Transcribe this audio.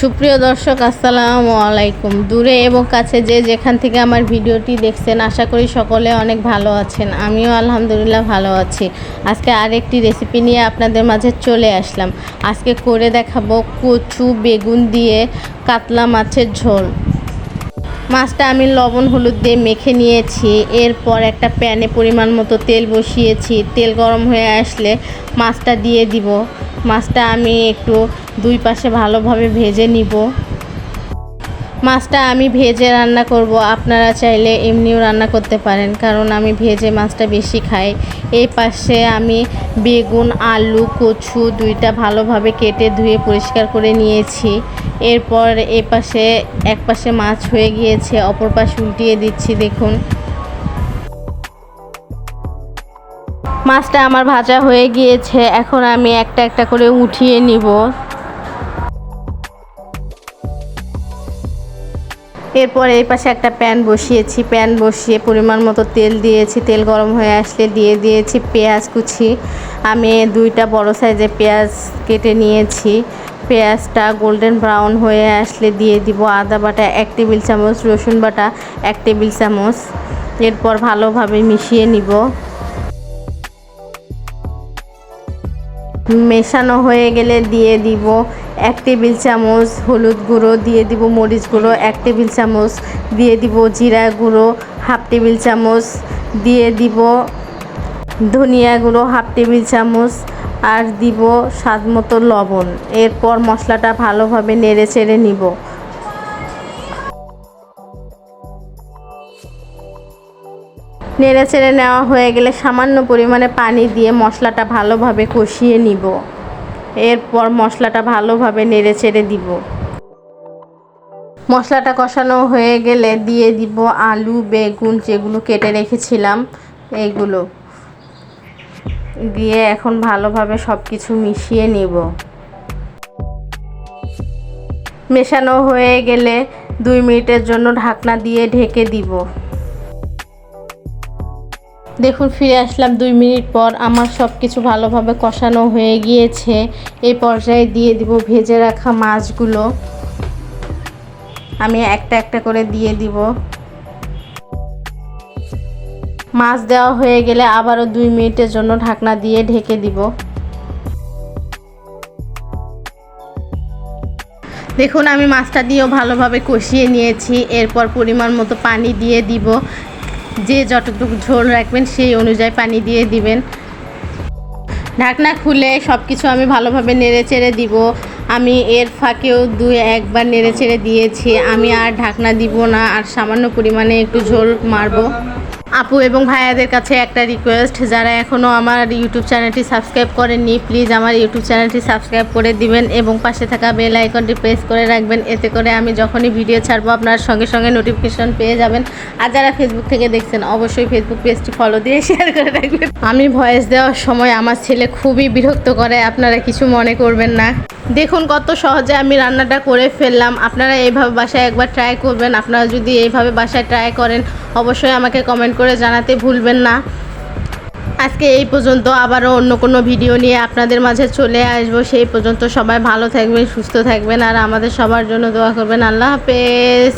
সুপ্রিয় দর্শক, আসসালামু আলাইকুম। দূরে এবং কাছে যে যেখান থেকে আমার ভিডিওটি দেখছেন, আশা করি সকলে অনেক ভালো আছেন। আমিও আলহামদুলিল্লাহ ভালো আছি। আজকে আরেকটি রেসিপি নিয়ে আপনাদের মাঝে চলে আসলাম। আজকে করে দেখাবো কচু বেগুন দিয়ে কাতলা মাছের ঝোল। মাছটা আমি লবণ, হলুদ দিয়ে মেখে নিয়েছি। এরপর একটা প্যানে পরিমাণ মতো তেল বসিয়েছি। তেল গরম হয়ে আসলে মাছটা দিয়ে দিব। মাছটা আমি একটু দুই পাশে ভালোভাবে ভেজে নিব। মাছটা আমি ভেজে রান্না করব। আপনারা চাইলে এমনিও রান্না করতে পারেন, কারণ আমি ভেজে মাছটা বেশি খাই। এই পাশে আমি বেগুন, আলু, কচু দুইটা ভালোভাবে কেটে ধুয়ে পরিষ্কার করে নিয়েছি। এরপর এ পাশে এক পাশে মাছ হয়ে গিয়েছে, অপর পাশে উল্টিয়ে দিচ্ছি, দেখুন। মাছটা আমার ভাজা হয়ে গিয়েছে, এখন আমি একটা একটা করে উঠিয়ে নিব। এরপর এই পাশে একটা প্যান বসিয়েছি। প্যান বসিয়ে পরিমাণ মতো তেল দিয়েছি। তেল গরম হয়ে আসলে দিয়ে দিয়েছি পেঁয়াজ কুচি। আমি দুইটা বড় সাইজে পেঁয়াজ কেটে নিয়েছি। পেঁয়াজটা গোল্ডেন ব্রাউন হয়ে আসলে দিয়ে দিব আদা বাটা, এক টেবিল চামচ, রসুন বাটা, এক টেবিল চামচ। এরপর ভালোভাবে মিশিয়ে নিব। মেশানো হয়ে গেলে দিয়ে দিব এক টেবিল চামচ হলুদ গুঁড়ো দিয়ে দিব মরিচ গুঁড়ো, এক টেবিল চামচ দিয়ে দিব জিরা গুঁড়ো, হাফ টেবিল চামচ দিয়ে দিব ধনিয়া গুঁড়ো, হাফ টেবিল চামচ আর দিব স্বাদ মতো লবণ। এরপর মশলাটা ভালোভাবে নেড়ে চেড়ে নিব। নেড়ে চেড়ে নেওয়া হয়ে গেলে সামান্য পরিমাণে পানি দিয়ে মশলাটা ভালোভাবে কষিয়ে নিব। এরপর মশলাটা ভালোভাবে নেড়ে চেড়ে দিব। মশলাটা কষানো হয়ে গেলে দিয়ে দিব আলু, বেগুন যেগুলো কেটে রেখেছিলাম, এইগুলো। দিয়ে এখন ভালোভাবে সব কিছু মিশিয়ে নিব। মেশানো হয়ে গেলে দুই মিনিটের জন্য ঢাকনা দিয়ে ঢেকে দিব। দেখুন, ফিরে আসলাম দুই মিনিট পর। আমার সব কিছু ভালোভাবে কষানো হয়ে গিয়েছে। এই পর্যায়ে দিয়ে দিব ভেজে রাখা মাছগুলো। আমি একটা একটা করে দিয়ে দিব। মাছ দেওয়া হয়ে গেলে আবারও দুই মিনিটের জন্য ঢাকনা দিয়ে ঢেকে দিব। দেখুন, আমি মাছটা দিয়েও ভালোভাবে কষিয়ে নিয়েছি। এরপর পরিমাণ মতো পানি দিয়ে দিব। যে যতটুকু ঝোল রাখবেন সেই অনুযায়ী পানি দিয়ে দিবেন। ঢাকনা খুলে সব কিছু আমি ভালোভাবে নেড়ে চেড়ে দিব। আমি এর ফাঁকেও দুই একবার নেড়ে চেড়ে দিয়েছি। আমি আর ঢাকনা দিব না, আর সামান্য পরিমাণে একটু ঝোল মারবো। আপু এবং ভাইয়াদের কাছে একটা রিকোয়েস্ট যারা এখনও আমার ইউটিউব চ্যানেলটি সাবস্ক্রাইব করেননি প্লিজ আমার ইউটিউব চ্যানেলটি সাবস্ক্রাইব করে দিবেন এবং পাশে থাকা বেল আইকনটি প্রেস করে রাখবেন। এতে করে আমি যখনই ভিডিও ছাড়বো, আপনার সঙ্গে সঙ্গে নোটিফিকেশন পেয়ে যাবেন। আর যারা ফেসবুক থেকে দেখছেন, অবশ্যই ফেসবুক পেজটি ফলো দিয়ে শেয়ার করে রাখবেন। আমি ভয়েস দেওয়ার সময় আমার ছেলে খুবই বিরক্ত করে, আপনারা কিছু মনে করবেন না। দেখুন কত সহজে আমি রান্নাটা করে ফেললাম। আপনারা এইভাবে বাসায় একবার ট্রাই করবেন। আপনারা যদি এইভাবে বাসায় ট্রাই করেন, অবশ্যই আমাকে কমেন্ট করে জানাতে ভুলবেন না। আজকে এই পর্যন্ত আবারও অন্য কোনো ভিডিও নিয়ে আপনাদের মাঝে চলে আসব। সেই পর্যন্ত সবাই ভালো থাকবেন, সুস্থ থাকবেন, আর আমাদের সবার জন্য দোয়া করবেন। আল্লাহ হাফেজ।